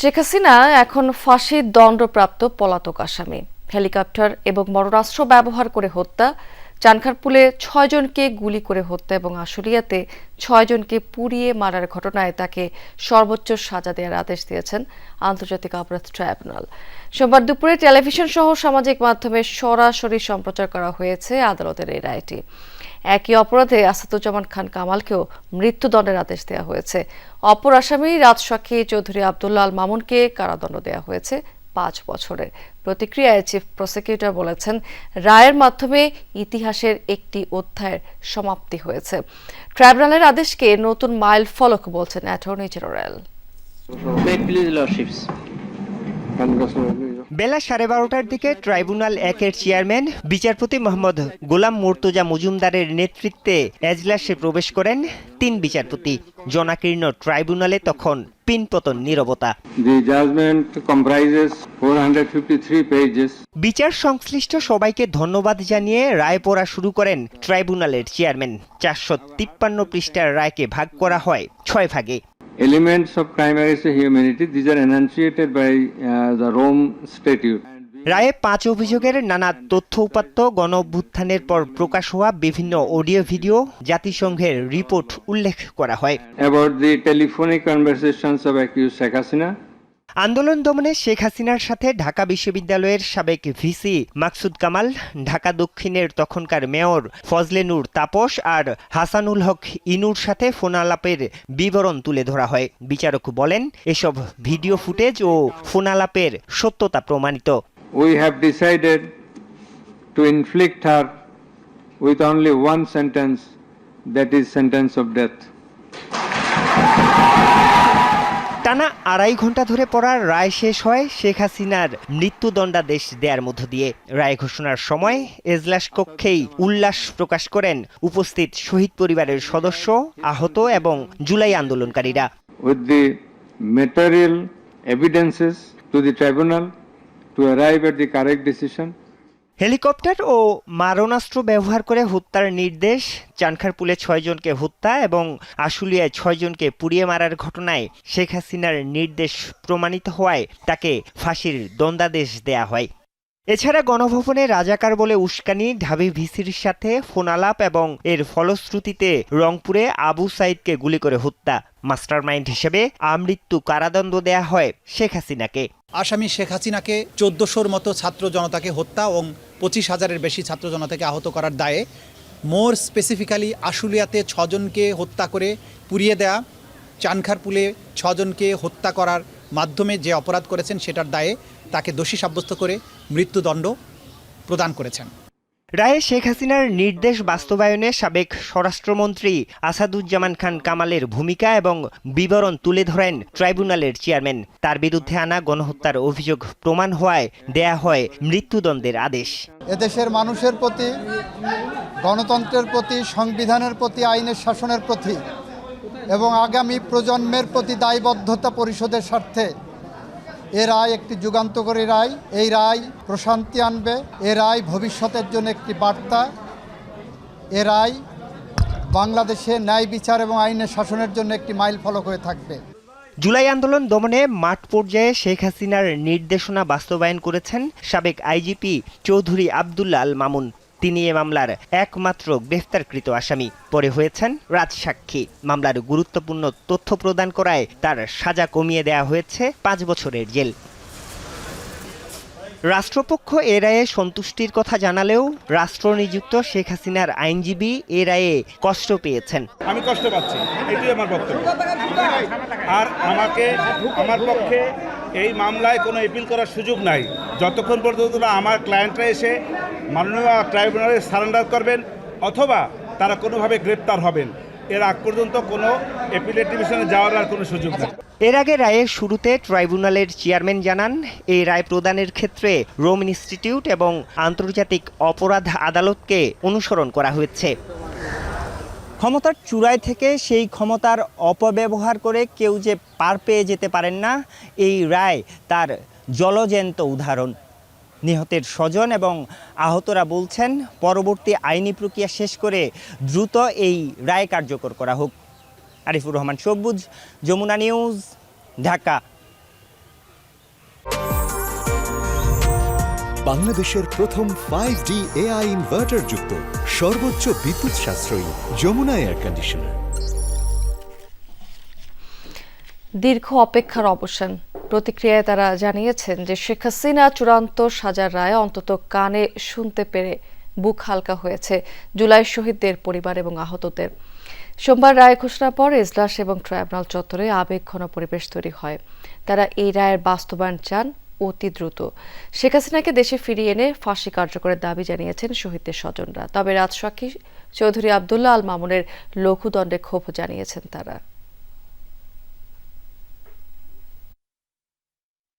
শেখ হাসিনা এখন ফাঁসির দণ্ডপ্রাপ্ত পলাতক আসামি। হেলিকপ্টার এবং মরণাস্ত্র ব্যবহার করে হত্যা, চানখারপুলে ছয়জনকে গুলি করে হত্যা এবং আশুলিয়াতে ছয়জনকে পুড়িয়ে মারার ঘটনায় তাকে সর্বোচ্চ সাজা দেওয়ার আদেশ দিয়েছেন আন্তর্জাতিক অপরাধ ট্রাইব্যুনাল। সোমবার দুপুরে টেলিভিশন সহ সামাজিক মাধ্যমে সরাসরি সম্প্রচার করা হয়েছে আদালতের এই রায়টি। একই অপরাধে আসাদুজ্জামান খান কামালকেও মৃত্যুদণ্ডের আদেশ দেওয়া হয়েছে। অপর আসামি রাজসাক্ষী চৌধুরী আবদুল্লাহ আল মামুনকে কারাদণ্ড দেওয়া হয়েছে পাঁচ বছরের। প্রতিক্রিয়ায় চিফ প্রসিকিউটর বলেছেন রায়ের মাধ্যমে ইতিহাসের একটি অধ্যায়ের সমাপ্তি হয়েছে। ট্রাইব্যুনালের আদেশকে নতুন মাইল ফলক বলছেন অ্যাটর্নি জেনারেল। বেলা সাড়ে বারোটার দিকে ট্রাইব্যুনাল একের চেয়ারম্যান বিচারপতি মোহাম্মদ গোলাম মুর্তজা মজুমদারের নেতৃত্বে এজলাসে প্রবেশ করেন তিন বিচারপতি জনাকীর্ণ ট্রাইব্যুনালে তখন পিনপতন নীরবতা। The judgment comprises 453 pages. বিচার সংশ্লিষ্ট সবাইকে ধন্যবাদ জানিয়ে রায় পড়া শুরু করেন ট্রাইব্যুনালের চেয়ারম্যান। চারশো তিপ্পান্ন পৃষ্ঠার রায়কে ভাগ করা হয় ছয় ভাগে। Elements of crime against humanity these are enunciated by the Rome statute রায়ে পাঁচ অভিযোগের নানা তথ্য উপাত্ত গণঅভ্যুত্থানের পর প্রকাশ হওয়া বিভিন্ন অডিও ভিডিও জাতিসংঘের রিপোর্ট উল্লেখ করা হয়। About the telephonic conversations of accused Sheikh Hasina আন্দোলন দমনে শেখ হাসিনার সাথে ঢাকা বিশ্ববিদ্যালয়ের সাবেক ভিসি মাকসুদ কামাল ঢাকা দক্ষিণের তখনকার মেয়র ফজলে নূর তাপস আর হাসানুল হক ইনুর সাথে ফোনালাপের বিবরণ তুলে ধরা হয় বিচারক বলেন এসব ভিডিও ফুটেজ ও ফোনালাপের সত্যতা প্রমাণিত we have decided to inflict her with only one sentence, that is sentence of death. টানা আড়াই ঘণ্টা ধরে পড়ার রায় শেষ হয় শেখ হাসিনার মৃত্যুদণ্ডাদেশ দেওয়ার মধ্য দিয়ে। রায় ঘোষণার সময় এজলাস কক্ষেই উল্লাস প্রকাশ করেন উপস্থিত শহীদ পরিবারের সদস্য আহত এবং জুলাই আন্দোলনকারীরা। With the material evidences to the tribunal to arrive at the correct decision, helicopter ও মারণাস্ত্র ব্যবহার করে হত্যার নির্দেশ, চানখারপুলে ছয়জনকে হত্যা এবং আশুলিয়ায় ছয়জনকে পুড়িয়ে মারার ঘটনায় শেখ হাসিনার নির্দেশ প্রমাণিত হওয়ায় তাকে ফাঁসির দণ্ডাদেশ দেয়া হয়। এছাড়া গণভবনে রাজাকার বলে উস্কানি, ঢাবি ভিসির সাথে ফোনালাপ এবং এর ফলশ্রুতিতে রংপুরে আবু সাইদকে গুলি করে হত্যা। মাস্টারমাইন্ড হিসেবে আমৃত্যু কারাদণ্ড দেয়া হয় শেখ হাসিনাকে। আসামি শেখ হাসিনাকে চোদ্দোশোর মতো ছাত্র জনতাকে হত্যা এবং পঁচিশ হাজারের বেশি ছাত্র জনতাকে আহত করার দায়ে মোর স্পেসিফিক্যালি আশুলিয়াতে ছজনকে হত্যা করে পুড়িয়ে দেয়া, চানখারপুলে ছজনকে হত্যা করার মাধ্যমে যে অপরাধ করেছেন সেটার দায়ে তাকে দোষী সাব্যস্ত করে মৃত্যুদণ্ড প্রদান করেছেন। রায়ে শেখ হাসিনার নির্দেশ বাস্তবায়নে সাবেক স্বরাষ্ট্রমন্ত্রী আসাদুজ্জামান খান কামালের ভূমিকা এবং বিবরণ তুলে ধরেন ট্রাইব্যুনালের চেয়ারম্যান। তার বিরুদ্ধে আনা গণহত্যার অভিযোগ প্রমাণ হওয়ায় দেয়া হয় মৃত্যুদণ্ডের আদেশ। এদেশের মানুষের প্রতি, গণতন্ত্রের প্রতি, সংবিধানের প্রতি, আইনের শাসনের প্রতি এবং আগামী প্রজন্মের প্রতি দায়বদ্ধতা পরিশোধের স্বার্থে এ রায় একটি যুগান্তকারী রায়। এই রায় প্রশান্তি আনবে। এ রায় ভবিষ্যতের জন্য একটি বার্তা। এ রায় বাংলাদেশে ন্যায় বিচার এবং আইনের শাসনের জন্য একটি মাইল ফলক হয়ে থাকবে। জুলাই আন্দোলন দমনে মাঠ পর্যায়ে শেখ হাসিনার নির্দেশনা বাস্তবায়ন করেছেন সাবেক আইজিপি চৌধুরী আবদুল্লা আল মামুন। তিনি এ মামলার একমাত্র গ্রেফতারকৃত আসামি। পরে হয়েছেন রাজসাক্ষী। মামলার গুরুত্বপূর্ণ তথ্য প্রদান করায় তার সাজা কমিয়ে দেয়া হয়েছে পাঁচ বছরের জেল। রাষ্ট্রপক্ষ এ রায়ে সন্তুষ্টির কথা জানালেও রাষ্ট্রনিযুক্ত শেখ হাসিনার আইনজীবী এ রায়ে কষ্ট পেয়েছেন। আমি কষ্ট পাচ্ছি এটাই আমার বক্তব্য। আর আমাকে, আমার পক্ষে এই মামলায় কোনো এপিল করার সুযোগ নাই। যতক্ষণ পর্যন্ত আমার ক্লায়েন্টরা এসে মাননীয় ট্রাইব্যুনালে সারেন্ডার করবেন অথবা তারা কোনোভাবে গ্রেপ্তার হবেন। এর আগ পর্যন্ত কোনো এপিলেট ডিভিশনে যাওয়ার আর কোনো সুযোগ নেই। এর আগে রায়ের শুরুতে ট্রাইব্যুনালের চেয়ারম্যান জানান এই রায় প্রদানের ক্ষেত্রে রোম ইনস্টিটিউট এবং আন্তর্জাতিক অপরাধ আদালতকে অনুসরণ করা হয়েছে। ক্ষমতার চূড়ায় থেকে সেই ক্ষমতার অপব্যবহার করে কেউ যে পার পেয়ে যেতে পারেন না এই রায় তার জলজ্যান্ত উদাহরণ। নিহতের স্বজন এবং আহতরা বলছেন পরবর্তী আইনি প্রক্রিয়া শেষ করে দ্রুত এই রায় কার্যকর করা হোক। আরিফুর রহমান সবুজ যমুনা নিউজ ঢাকা। বাংলাদেশের প্রথম ফাইভ ডি এআই ইনভার্টার যুক্ত সর্বোচ্চ বিদ্যুৎ সাশ্রয়ী যমুনা এয়ার কন্ডিশনার দীর্ঘ অপেক্ষার অবসান। প্রতিক্রিয়ায় তারা জানিয়েছেন যে শেখ হাসিনা চূড়ান্ত সাজার রায় অন্তত কানে শুনতে পেরে বুক হালকা হয়েছে জুলাই শহীদদের পরিবার এবং আহতদের। সোমবার রায় ঘোষণার পর এজলাস এবং ট্রাইব্যুনাল চত্বরে আবেগঘন পরিবেশ তৈরি হয়। তারা এই রায়ের বাস্তবায়ন চান অতি দ্রুত। শেখ হাসিনাকে দেশে ফিরিয়ে এনে ফাঁসি কার্যকরের দাবি জানিয়েছেন শহীদদের স্বজনরা। তবে রাজসাক্ষী চৌধুরী আবদুল্লাহ আল মামুনের লঘুদণ্ডে ক্ষোভ জানিয়েছেন তারা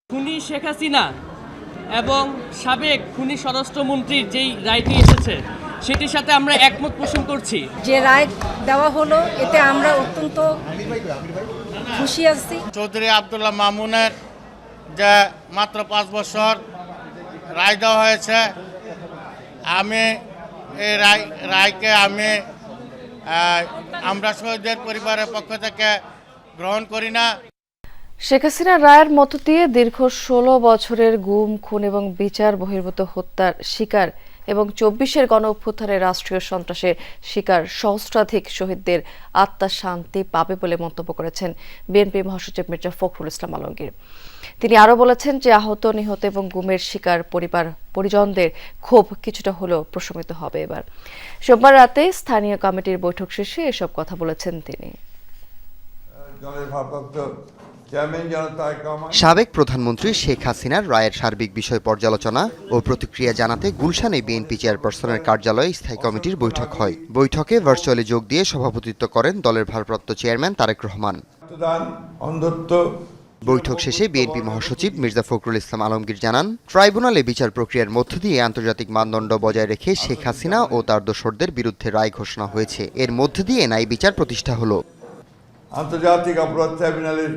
খুনি শেখ হাসিনা এবং সাবেক খুনি স্বরাষ্ট্রমন্ত্রীর যেই রায়টি এসেছে সেটির সাথে আমরা একমত পোষণ করছি। যে রায় দেওয়া হলো এতে আমরা অত্যন্ত খুশি আছি। চৌধুরী আবদুল্লাহ মামুনের যে মাত্র পাঁচ বছর রায় দেওয়া হয়েছে আমি এই রায় রায়কে আমি আমরা শহীদদের পরিবারের পক্ষ থেকে গ্রহণ করি না। শেখ হাসিনা রায়ের মধ্য দিয়ে দীর্ঘ ষোলো বছরের গুম, খুন এবং বিচার বহির্ভূত হত্যার শিকার এবং চব্বিশের গণ অভ্যুত্থানের রাষ্ট্রীয় সন্ত্রাসের শিকার সহস্রাধিক শহীদদের আত্মা শান্তি পাবে বলে মন্তব্য করেছেন বিএনপি মহাসচিব মির্জা ফখরুল ইসলাম আলমগীর। তিনি আরও বলেছেন যে আহত, নিহত এবং গুমের শিকার পরিবার, পরিজনদের ক্ষোভ কিছুটা হলেও প্রশমিত হবে এবার। সোমবার রাতে স্থানীয় কমিটির বৈঠক শেষে এসব কথা বলেছেন তিনি। সাবেক প্রধানমন্ত্রী শেখ হাসিনার রায়ের সার্বিক বিষয় পর্যালোচনা ও প্রতিক্রিয়া জানাতে গুলশানে বিএনপি চেয়ারপারসনের কার্যালয়ে স্থায়ী কমিটির বৈঠক হয়। বৈঠকে ভার্চুয়ালি যোগ দিয়ে সভাপতিত্ব করেন দলের ভারপ্রাপ্ত চেয়ারম্যান তারেক রহমান। বৈঠক শেষে বিএনপি মহাসচিব মির্জা ফখরুল ইসলাম আলমগীর জানান ট্রাইব্যুনালে বিচার প্রক্রিয়ার মধ্য দিয়ে আন্তর্জাতিক মানদণ্ড বজায় রেখে শেখ হাসিনা ও তার দোসরদের বিরুদ্ধে রায় ঘোষণা হয়েছে। এর মধ্য দিয়ে ন্যায় বিচার প্রতিষ্ঠা হলো। আন্তর্জাতিক অপরাধ ট্রাইব্যুনালের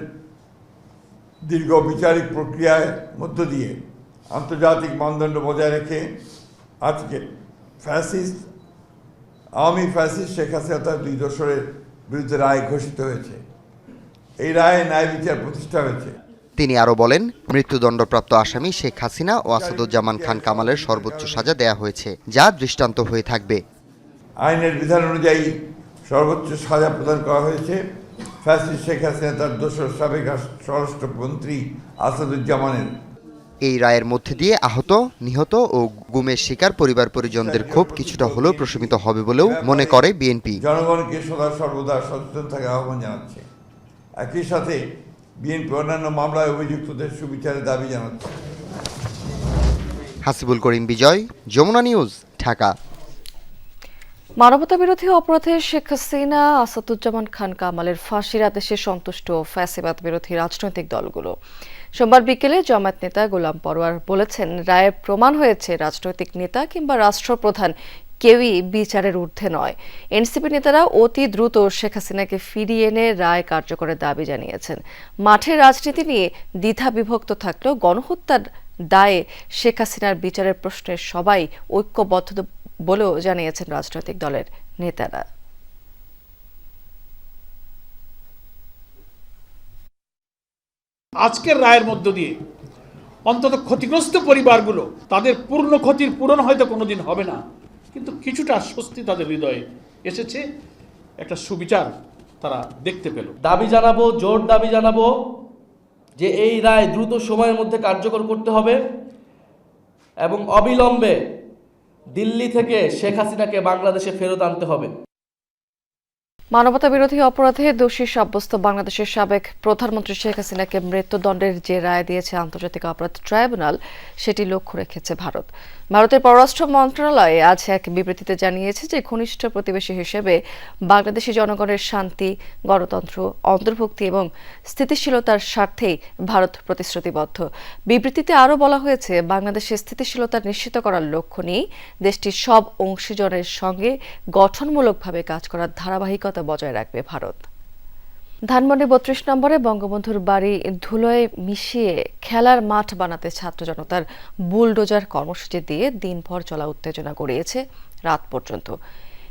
দীর্ঘ বিচারিক প্রক্রিয়ার মধ্য দিয়ে আন্তর্জাতিক মানদণ্ড বজায় রেখে আজকে ফ্যাসিস্ট আওয়ামী ফ্যাসিস্ট শেখ হাসিনা তার দুই দশরের বিরুদ্ধে রায় ঘোষিত হয়েছে। এই রায়ে ন্যায় বিচার প্রতিষ্ঠা হয়েছে। তিনি আরও বলেন মৃত্যুদণ্ডপ্রাপ্ত আসামি শেখ হাসিনা ও আসাদুজ্জামান খান কামালের সর্বোচ্চ সাজা দেয়া হয়েছে যা দৃষ্টান্ত হয়ে থাকবে। আইনের বিধান অনুযায়ী সর্বোচ্চ সাজা প্রদান করা হয়েছে। ফ্যাসিস্ট শেখ হাসিনা তার দোসর সাবেক স্বরাষ্ট্রমন্ত্রী আসাদুজ্জামানের। এই রায়ের মধ্যে দিয়ে আহত নিহত ও গুমের শিকার পরিবার পরিজনদের ক্ষোভ কিছুটা হলেও প্রশমিত হবে বলেও মনে করে বিএনপি। জনগণকে সদা সর্বদা সচেতন থাকার আহ্বান জানাচ্ছে। একই সাথে বিএনপি অন্যান্য মামলায় অভিযুক্তদের সুবিচারের দাবি জানাচ্ছে। হাসিবুল করিম বিজয় যমুনা নিউজ ঢাকা। মানবতা বিরোধী অপরাধে শেখ হাসিনা, আসাদুজ্জামান খান কামালের ফাঁসির আদেশে সন্তুষ্ট ফ্যাসিবাদ বিরোধী রাজনৈতিক দলগুলো। সোমবার বিকেলে জামায়াত নেতা গোলাম পরোয়ার বলেছেন রায়ে প্রমাণ হয়েছে রাজনৈতিক নেতা কিংবা রাষ্ট্রপ্রধান কেউই বিচারের ঊর্ধ্বে নয়। এনসিপি নেতারা অতি দ্রুত শেখ হাসিনাকে ফিরিয়ে এনে রায় কার্যকরের দাবি জানিয়েছেন। মাঠের রাজনীতি নিয়ে দ্বিধা বিভক্ত থাকলেও গণহত্যার দায়ে শেখ হাসিনার বিচারের প্রশ্নে সবাই ঐক্যবদ্ধ বলেও জানিয়েছেন রাজনৈতিক দলের নেতারা। আজকের রায়ের মধ্য দিয়ে অন্তত ক্ষতিগ্রস্ত পরিবারগুলো তাদের পূর্ণ ক্ষতির পূরণ হয়তো কোনোদিন হবে না কিন্তু কিছুটা স্বস্তি তাদের হৃদয়ে এসেছে একটা সুবিচার তারা দেখতে পেল। দাবি জানাব জোর দাবি জানাব যে এই রায় দ্রুত সময়ের মধ্যে কার্যকর করতে হবে এবং অবিলম্বে দিল্লি থেকে শেখ হাসিনাকে বাংলাদেশে ফেরত আনতে হবে। মানবতা বিরোধী অপরাধে দোষী সাব্যস্ত বাংলাদেশের সাবেক প্রধানমন্ত্রী শেখ হাসিনাকে মৃত্যুদণ্ডের যে রায় দিয়েছে আন্তর্জাতিক অপরাধ ট্রাইব্যুনাল, সেটি লক্ষ্য রেখেছে ভারত। ভারতের পররাষ্ট্র মন্ত্রণালয় আজ এক বিবৃতিতে জানিয়েছে যে ঘনিষ্ঠ প্রতিবেশী হিসেবে বাংলাদেশি জনগণের শান্তি, গণতন্ত্র, অন্তর্ভুক্তি এবং স্থিতিশীলতার স্বার্থেই ভারত প্রতিশ্রুতিবদ্ধ। বিবৃতিতে আরও বলা হয়েছে বাংলাদেশের স্থিতিশীলতা নিশ্চিত করার লক্ষ্য নিয়ে দেশটির সব অংশীজনের সঙ্গে গঠনমূলকভাবে কাজ করার ধারাবাহিকতা বজায় রাখবে ভারত। ধানমন্ডি বত্রিশ নম্বরে বঙ্গবন্ধুর বাড়ি ধুলোয় মিশিয়ে খেলার মাঠ বানাতে ছাত্র জনতার বুলডোজার কর্মসূচি দিয়ে দিনভর চলা উত্তেজনা গড়িয়েছে রাত পর্যন্ত।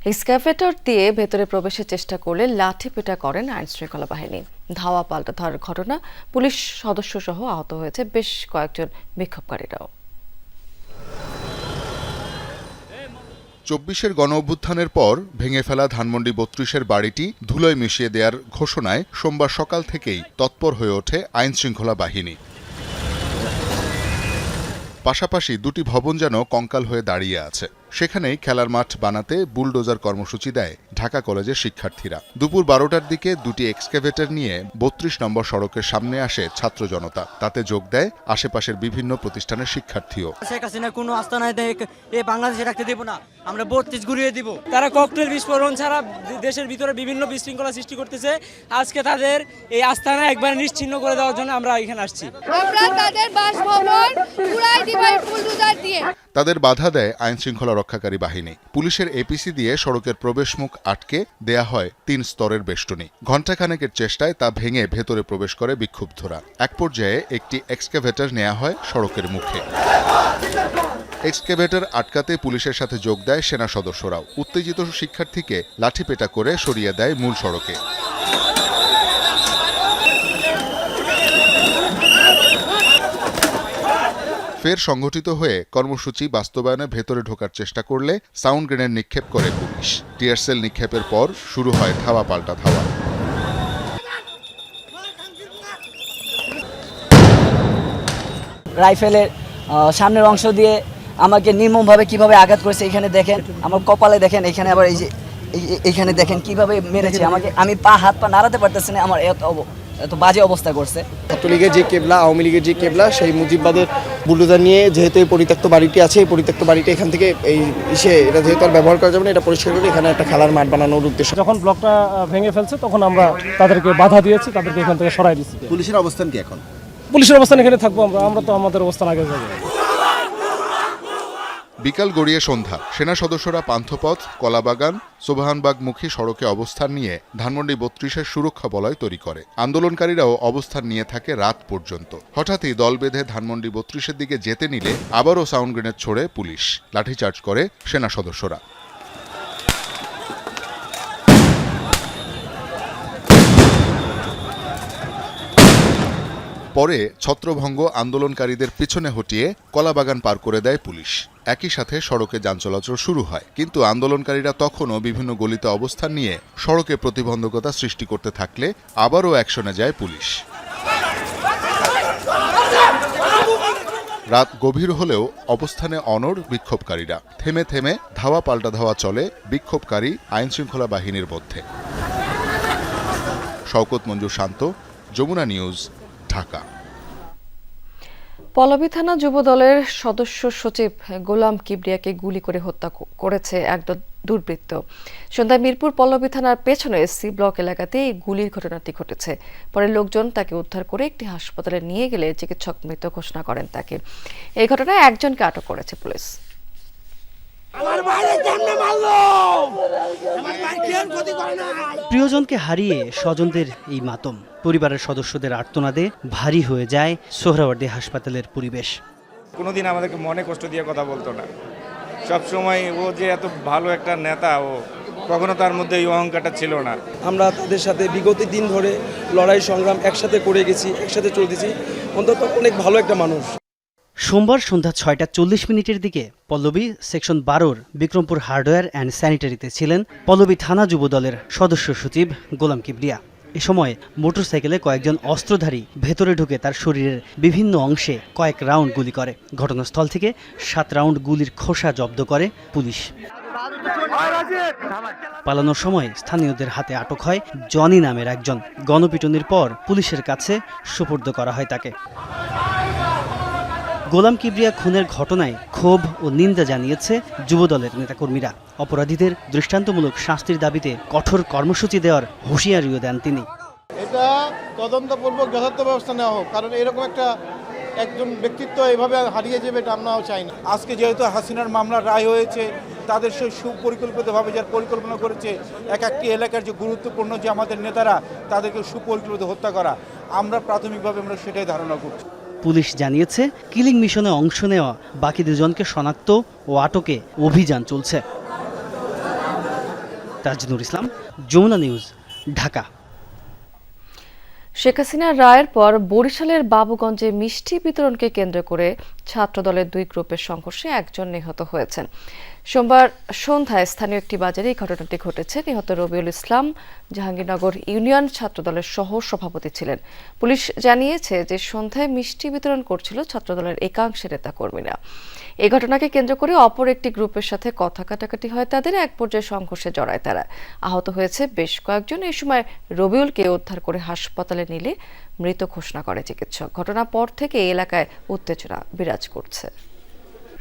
এক্সক্যাভেটর দিয়ে ভেতরে প্রবেশের চেষ্টা করলে লাঠি পেটা করেন আইন শৃঙ্খলা বাহিনী। ধাওয়া পাল্টা ধরার ঘটনা পুলিশ সদস্য সহ আহত হয়েছে বেশ কয়েকজন বিক্ষোভকারীরাও। চব্বিশের গণ অভ্যুত্থানের পর ভেঙে ফেলা ধানমন্ডি বত্রিশের বাড়িটি ধুলোয় মিশিয়ে দেওয়ার ঘোষণায় সোমবার সকাল থেকেই তৎপর হয়ে ওঠে আইনশৃঙ্খলা বাহিনী। পাশাপাশি দুটি ভবন যেন কঙ্কাল হয়ে দাঁড়িয়ে আছে। সেখানেই খেলার মাঠ বানাতে বুলডোজার কর্মসূচি দেয় ঢাকা কলেজের শিক্ষার্থীরা। দুপুর বারোটার দিকে দুটি এক্সকেভেটর নিয়ে বত্রিশ নম্বর সড়কের সামনে আসে ছাত্র জনতা। তাতে যোগ দেয় আশেপাশের বিভিন্ন প্রতিষ্ঠানের শিক্ষার্থীও। শেখ হাসিনা কোনো আস্তানায় এ বাংলাদেশে রাখতে দেব না আমরা বত্রিশ ঘুরিয়ে দিব। তারা ককটেল বিস্ফোরণ ছাড়া দেশের ভিতরে বিভিন্ন বিশৃঙ্খলা সৃষ্টি করতেছে। আজকে তাদের এই আস্তানা একবার নিশ্চিহ্ন করে দেওয়ার জন্য আমরা এখানে আসছি। আমরা তাদের বাসভবন পুরাই তাদের বাধা দেয় আইন শৃঙ্খলা রক্ষাকারী বাহিনী। পুলিশের এপিসি দিয়ে সড়কের প্রবেশমুখ আটকে দেয়া হয় তিন স্তরের বেষ্টনী। ঘণ্টাখানেকের চেষ্টায় তা ভেঙে ভেতরে প্রবেশ করে বিক্ষুব্ধরা। এক পর্যায়ে একটি এক্সকেভেটর নেওয়া হয় সড়কের মুখে। এক্সকেভেটর আটকাতে পুলিশের সাথে যোগ দেয় সেনা সদস্যরাও। উত্তেজিত শিক্ষার্থীকে লাঠিপেটা করে সরিয়ে দেয় মূল সড়কে। ফের সংগঠিত হয়ে কর্মসূচি বাস্তবায়নে ভেতরে ঢোকার চেষ্টা করলে সাউন্ড গ্রেনেড নিক্ষেপ করে পুলিশ। টিয়ারসেল নিক্ষেপের পর শুরু হয় ধাওয়া পাল্টা ধাওয়া। রাইফেলের সামনের অংশ দিয়ে আমাকে নির্মমভাবে কীভাবে আঘাত করেছে এখানে দেখেন, আমার কপালে দেখেন, এখানে আবার এই যে এইখানে দেখেন কীভাবে মেরেছে আমাকে। আমি পা, হাত পা নাড়াতে পারতেছি না, আমার এত এত বাজে অবস্থা করছে। ছাত্রলীগের যে কেবলা আওয়ামী লীগের যে কেবলা সেই মুজিববাদের বুলডোজার নিয়ে যেহেতু এই পরিত্যক্ত বাড়িটি আছে এই পরিত্যক্ত বাড়িটি এখান থেকে এই ইসে এটা যেহেতু আর ব্যবহার করা যাবে না এটা পরিষ্কার করে এখানে একটা খেলার মাঠ বানানোর উদ্দেশ্য। যখন ব্লকটা ভেঙে ফেলছে তখন আমরা তাদেরকে বাধা দিয়েছি তাদেরকে এখান থেকে সরাই দিচ্ছি পুলিশের অবস্থান কি এখন? পুলিশের অবস্থান এখানে থাকব আমরা আমরা তো আমাদের অবস্থান আগে যাব। বিকাল গড়িয়ে সন্ধ্যা। সেনা সদস্যরা পান্থপথ, কলাবাগান সোবাহানবাগমুখী সড়কে অবস্থান নিয়ে ধানমন্ডি বত্রিশের সুরক্ষা বলয় তৈরি করে। আন্দোলনকারীরাও অবস্থান নিয়ে থাকে রাত পর্যন্ত। হঠাৎই দল বেঁধে ধানমন্ডি বত্রিশের দিকে যেতে নিলে আবারও সাউন্ড গ্রেনেড ছোড়ে পুলিশ। লাঠিচার্জ করে সেনা সদস্যরা। পরে ছত্রভঙ্গ আন্দোলনকারীদের পিছনে হটিয়ে কলাবাগান পার করে দেয় পুলিশ। একই সাথে সড়কে যান চলাচল শুরু হয়। কিন্তু আন্দোলনকারীরা তখনও বিভিন্ন গলিতে অবস্থান নিয়ে সড়কে প্রতিবন্ধকতা সৃষ্টি করতে থাকলে আবারও অ্যাকশনে যায় পুলিশ। রাত গভীর হলেও অবস্থানে অনড় বিক্ষোভকারীরা। থেমে থেমে ধাওয়া পাল্টা ধাওয়া চলে বিক্ষোভকারী আইনশৃঙ্খলা বাহিনীর মধ্যে। শওকত মঞ্জুর শান্ত, যমুনা নিউজ, ঢাকা। পল্লবী থানা যুব দলের সদস্য সচিব গোলাম কিবরিয়াকে গুলি করে হত্যা করেছে এক দ- দুর্বৃত্ত। সন্ধ্যায় মিরপুর পল্লবী থানার পেছনে সি ব্লক এলাকাতে এই গুলির ঘটনাটি ঘটেছে। পরে লোকজন তাকে উদ্ধার করে একটি হাসপাতালে নিয়ে গেলে চিকিৎসক মৃত ঘোষণা করেন তাকে। এই ঘটনায় একজনকে আটক করেছে পুলিশ। প্রিয়জনকে হারিয়ে স্বজনদের এই মাতম পরিবারের সদস্যদের আর্তনাদে ভারী হয়ে যায় সোহরাওয়ার্দী হাসপাতালের পরিবেশ। কোনোদিন আমাদেরকে মনে কষ্ট দিয়ে কথা বলতো না। সব সময় ও যে এত ভালো একটা নেতা ও কখনো তার মধ্যে এই অহংকারটা ছিল না। আমরা তাদের সাথে বিগত দিন ধরে লড়াই সংগ্রাম একসাথে করে গেছি একসাথে চলতেছি। অন্তত অনেক ভালো একটা মানুষ। সোমবার সন্ধ্যা ছয়টা চল্লিশ মিনিটের দিকে পল্লবী সেকশন বারোর বিক্রমপুর হার্ডওয়্যার অ্যান্ড স্যানিটারিতে ছিলেন পল্লবী থানা যুব দলের সদস্য সচিব গোলাম কিবরিয়া। এ সময় মোটরসাইকেলে কয়েকজন অস্ত্রধারী ভেতরে ঢুকে তার শরীরের বিভিন্ন অংশে কয়েক রাউন্ড গুলি করে। ঘটনাস্থল থেকে সাত রাউন্ড গুলির খোসা জব্দ করে পুলিশ। পালানোর সময় স্থানীয়দের হাতে আটক হয় জনি নামের একজন। গণপিটুনির পর পুলিশের কাছে সুপর্দ করা হয় তাকে। গোলাম কিবরিয়া খুনের ঘটনায় ক্ষোভ ও নিন্দা জানিয়েছে যুবদলের নেতাকর্মীরা। অপরাধীদের দৃষ্টান্তমূলক শাস্তির দাবিতে কঠোর কর্মসূচি দেওয়ার হুঁশিয়ারিও দেন তিনি। এটা তদন্তপূর্বক যথার্থ ব্যবস্থা নেওয়া হোক কারণ এরকম একটা একজন ব্যক্তিত্ব এভাবে হারিয়ে যাবে এটা আমরাও চাই না। আজকে যেহেতু হাসিনার মামলা রায় হয়েছে তাদের সেই সুপরিকল্পিতভাবে যার পরিকল্পনা করেছে এক একটি এলাকার যে গুরুত্বপূর্ণ যে আমাদের নেতারা তাদেরকে সুপরিকল্পিত হত্যা করা আমরা প্রাথমিকভাবে আমরা সেটাই ধারণা করছি। পুলিশ জানিয়েছে, কিলিং মিশনে অংশ নেওয়া বাকি দুজনকে শনাক্ত ও আটকে অভিযান চলছে। তাজনুর ইসলাম, যমুনা নিউজ, ঢাকা। শেখ হাসিনার রায়ের পর বরিশালের বাবুগঞ্জে মিষ্টি বিতরণকে কেন্দ্র করে ছাত্রদলের দুই গ্রুপের সংঘর্ষে একজন নিহত হয়েছেন। সোমবার সন্ধ্যায় স্থানীয় একটি বাজারে এই ঘটনাটি ঘটেছে। নিহত রবিউল ইসলাম জাহাঙ্গীরনগর ইউনিয়ন ছাত্রদলের সহ সভাপতি ছিলেন। পুলিশ জানিয়েছে যে সন্ধ্যায় মিষ্টি বিতরণ করছিল ছাত্রদলের একাংশের নেতাকর্মীরা। এই ঘটনাকে কেন্দ্র করে অপর একটি গ্রুপের সাথে কথা কাটাকাটি হয় তাদের। এক পর্যায়ে সংঘর্ষে জড়ায় তারা। আহত হয়েছে বেশ কয়েকজন। এই সময় রবিউলকে উদ্ধার করে হাসপাতালে নিলে মৃত ঘোষণা করে চিকিৎসক। ঘটনার পর থেকে এলাকায় উত্তেজনা বিরাজ করছে।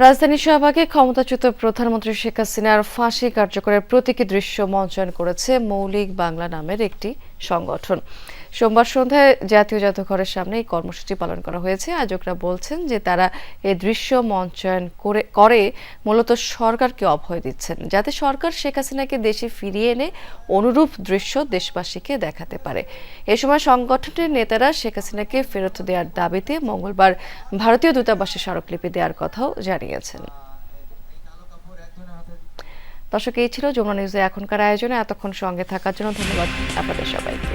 রাজধানী শাহবাগে ক্ষমতাচ্যুত প্রধানমন্ত্রী শেখ হাসিনার ফাঁসি কার্যকরের প্রতীকী দৃশ্য মঞ্চায়ন করেছে মৌলিক বাংলা নামের একটি সংগঠন। সোমবার সন্ধ্যায় জাতীয় জাদুঘরের সামনে এই কর্মসূচি পালন করা হয়েছে। আয়োজকরা বলছেন যে তারা এই দৃশ্য মঞ্চায়ন করে করে মূলত সরকারকে অভয় দিচ্ছেন, যাতে সরকার শেখ হাসিনাকে দেশে ফিরিয়ে এনে অনুরূপ দৃশ্য দেশবাসীকে দেখাতে পারে। এ সময় সংগঠনের নেতারা শেখ হাসিনাকে ফেরত দেওয়ার দাবিতে মঙ্গলবার ভারতীয় দূতাবাসে স্মারকলিপি দেওয়ার কথাও জানিয়েছেন। দর্শক, এই ছিল যমুনা নিউজে এখনকার আয়োজনে। এতক্ষণ সঙ্গে থাকার জন্য ধন্যবাদ আপনাদের সবাইকে।